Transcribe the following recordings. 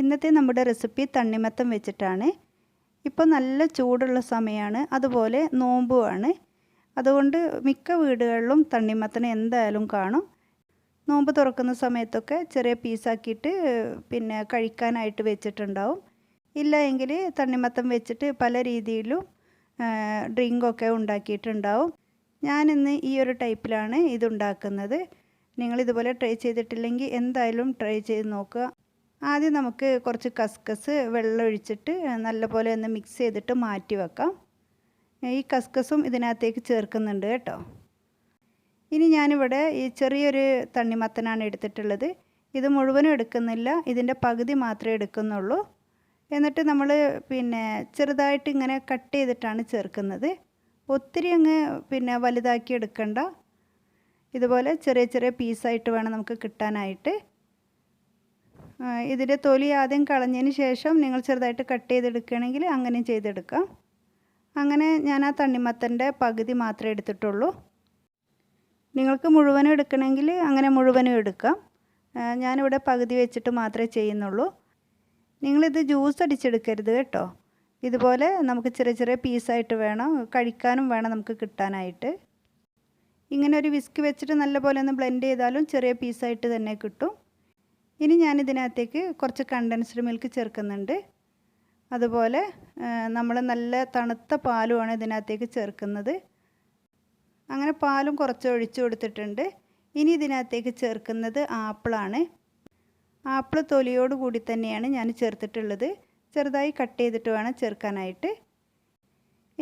ഇന്നത്തെ നമ്മുടെ റെസിപ്പി തണ്ണിമത്തം വെച്ചിട്ടാണ്. ഇപ്പോൾ നല്ല ചൂടുള്ള സമയമാണ് അതുപോലെ നോമ്പുമാണ് അതുകൊണ്ട് മിക്ക വീടുകളിലും തണ്ണിമത്തന് എന്തായാലും കാണും. നോമ്പ് തുറക്കുന്ന സമയത്തൊക്കെ ചെറിയ പീസാക്കിയിട്ട് പിന്നെ കഴിക്കാനായിട്ട് വെച്ചിട്ടുണ്ടാവും. ഇല്ല എങ്കിൽ തണ്ണിമത്തം വെച്ചിട്ട് പല രീതിയിലും ഡ്രിങ്കൊക്കെ ഉണ്ടാക്കിയിട്ടുണ്ടാവും. ഞാനിന്ന് ഈ ഒരു ടൈപ്പിലാണ് ഇതുണ്ടാക്കുന്നത്. നിങ്ങളിതുപോലെ ട്രൈ ചെയ്തിട്ടില്ലെങ്കിൽ എന്തായാലും ട്രൈ ചെയ്ത് നോക്കുക. ആദ്യം നമുക്ക് കുറച്ച് കസ്കസ് വെള്ളം ഒഴിച്ചിട്ട് നല്ലപോലെ ഒന്ന് മിക്സ് ചെയ്തിട്ട് മാറ്റി വെക്കാം. ഈ കസ്കസും ഇതിനകത്തേക്ക് ചേർക്കുന്നുണ്ട് കേട്ടോ. ഇനി ഞാനിവിടെ ഈ ചെറിയൊരു തണ്ണിമത്തനാണ് എടുത്തിട്ടുള്ളത്. ഇത് മുഴുവനും എടുക്കുന്നില്ല. ഇതിന്റെ പകുതി മാത്രമേ എടുക്കുന്നുള്ളൂ. എന്നിട്ട് നമ്മൾ പിന്നെ ചെറുതായിട്ട് ഇങ്ങനെ കട്ട് ചെയ്തിട്ടാണ് ചേർക്കുന്നത്. ഒത്തിരി അങ്ങ് പിന്നെ വലുതാക്കി എടുക്കണ്ട. ഇതുപോലെ ചെറിയ ചെറിയ പീസായിട്ട് വേണം നമുക്ക് കിട്ടാനായിട്ട്. ഇതിന്റെ തൊലി ആദ്യം കളഞ്ഞതിന് ശേഷം നിങ്ങൾ ചെറുതായിട്ട് കട്ട് ചെയ്തെടുക്കുകയാണെങ്കിൽ അങ്ങനെ ചെയ്തെടുക്കാം. അങ്ങനെ ഞാൻ ആ തണ്ണിമത്തന്റെ പകുതി മാത്രമേ എടുത്തിട്ടുള്ളൂ. നിങ്ങൾക്ക് മുഴുവനും എടുക്കണമെങ്കിൽ അങ്ങനെ മുഴുവനും എടുക്കാം. ഞാനിവിടെ പകുതി വെച്ചിട്ട് മാത്രമേ ചെയ്യുന്നുള്ളൂ. നിങ്ങളിത് ജ്യൂസ് അടിച്ചെടുക്കരുത് കേട്ടോ. ഇതുപോലെ നമുക്ക് ചെറിയ ചെറിയ പീസായിട്ട് വേണം. കഴിക്കാനും വേണം നമുക്ക് കിട്ടാനായിട്ട്. ഇങ്ങനെ ഒരു വിസ്ക് വെച്ചിട്ട് നല്ലപോലെ ഒന്ന് ബ്ലെൻഡ് ചെയ്താലും ചെറിയ പീസായിട്ട് തന്നെ കിട്ടും. ഇനി ഞാനിതിനകത്തേക്ക് കുറച്ച് കണ്ടൻസ്ഡ് മിൽക്ക് ചേർക്കുന്നുണ്ട്. അതുപോലെ നമ്മൾ നല്ല തണുത്ത പാലുമാണ് ഇതിനകത്തേക്ക് ചേർക്കുന്നത്. അങ്ങനെ പാലും കുറച്ച് ഒഴിച്ചു കൊടുത്തിട്ടുണ്ട്. ഇനി ഇതിനകത്തേക്ക് ചേർക്കുന്നത് ആപ്പിളാണ്. ആപ്പിൾ തൊലിയോട് കൂടി തന്നെയാണ് ഞാൻ ചേർത്തിട്ടുള്ളത്. ചെറുതായി കട്ട് ചെയ്തിട്ട് വേണം ചേർക്കാനായിട്ട്.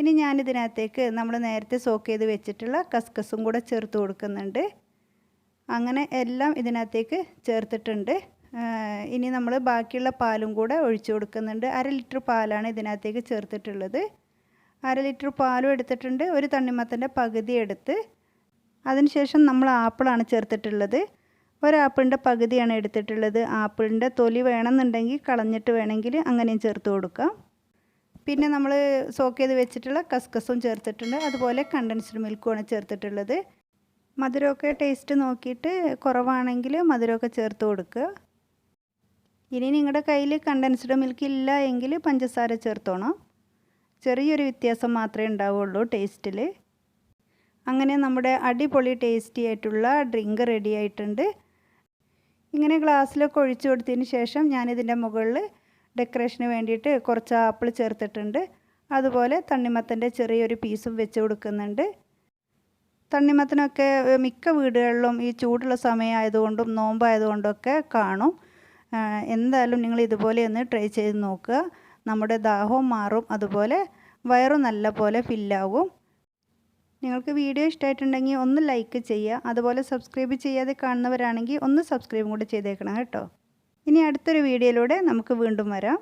ഇനി ഞാനിതിനകത്തേക്ക് നമ്മൾ നേരത്തെ സോക്ക് ചെയ്ത് വെച്ചിട്ടുള്ള കസ്കസും കൂടെ ചേർത്ത് കൊടുക്കുന്നുണ്ട്. അങ്ങനെ എല്ലാം ഇതിനകത്തേക്ക് ചേർത്തിട്ടുണ്ട്. ഇനി നമ്മൾ ബാക്കിയുള്ള പാലും കൂടെ ഒഴിച്ചു കൊടുക്കുന്നുണ്ട്. അര ലിറ്റർ പാലാണ് ഇതിനകത്തേക്ക് ചേർത്തിട്ടുള്ളത്. അര ലിറ്റർ പാലും എടുത്തിട്ടുണ്ട്. ഒരു തണ്ണിമത്തന്റെ പകുതി എടുത്ത്. അതിനുശേഷം നമ്മൾ ആപ്പിളാണ് ചേർത്തിട്ടുള്ളത്. ഒരാപ്പിളിന്റെ പകുതിയാണ് എടുത്തിട്ടുള്ളത്. ആപ്പിളിന്റെ തൊലി വേണമെന്നുണ്ടെങ്കിൽ കളഞ്ഞിട്ട് വേണമെങ്കിൽ അങ്ങനെയും ചേർത്ത് കൊടുക്കാം. പിന്നെ നമ്മൾ സോക്ക് ചെയ്ത് വെച്ചിട്ടുള്ള കസ്കസും ചേർത്തിട്ടുണ്ട്. അതുപോലെ കണ്ടൻസ്ഡ് മിൽക്കുമാണ് ചേർത്തിട്ടുള്ളത്. മധുരമൊക്കെ ടേസ്റ്റ് നോക്കിയിട്ട് കുറവാണെങ്കിൽ മധുരമൊക്കെ ചേർത്ത് കൊടുക്കുക. ഇനി നിങ്ങളുടെ കയ്യിൽ കണ്ടൻസ്ഡ് മിൽക്ക് ഇല്ല എങ്കിൽ പഞ്ചസാര ചേർത്തോണം. ചെറിയൊരു വ്യത്യാസം മാത്രമേ ഉണ്ടാവുള്ളൂ ടേസ്റ്റിൽ അങ്ങനെ നമ്മുടെ അടിപൊളി ടേസ്റ്റി ആയിട്ടുള്ള ഡ്രിങ്ക് റെഡി ആയിട്ടുണ്ട്. ഇങ്ങനെ ഗ്ലാസ്സിലൊക്കെ ഒഴിച്ചു കൊടുത്തതിന് ശേഷം ഞാനിതിന്റെ മുകളിൽ ഡെക്കറേഷന് വേണ്ടിയിട്ട് കുറച്ച് ആപ്പിൾ ചേർത്തിട്ടുണ്ട്. അതുപോലെ തണ്ണിമത്തന്റെ ചെറിയൊരു പീസും വെച്ച് കൊടുക്കുന്നുണ്ട്. തണ്ണിമത്തനൊക്കെ മിക്ക വീടുകളിലും ഈ ചൂടുള്ള സമയമായതുകൊണ്ടും നോമ്പായതുകൊണ്ടൊക്കെ കാണും. എന്തായാലും നിങ്ങൾ ഇതുപോലെ ഒന്ന് ട്രൈ ചെയ്ത് നോക്കുക. നമ്മുടെ ദാഹവും മാറും. അതുപോലെ വയറും നല്ല പോലെ ഫില്ലാകും നിങ്ങൾക്ക് വീഡിയോ ഇഷ്ടമായിട്ടുണ്ടെങ്കിൽ ഒന്ന് ലൈക്ക് ചെയ്യുക. അതുപോലെ സബ്സ്ക്രൈബ് ചെയ്യാതെ കാണുന്നവരാണെങ്കിൽ ഒന്ന് സബ്സ്ക്രൈബും കൂടി ചെയ്തേക്കണം കേട്ടോ. ഇനി അടുത്തൊരു വീഡിയോയിലൂടെ നമുക്ക് വീണ്ടും വരാം.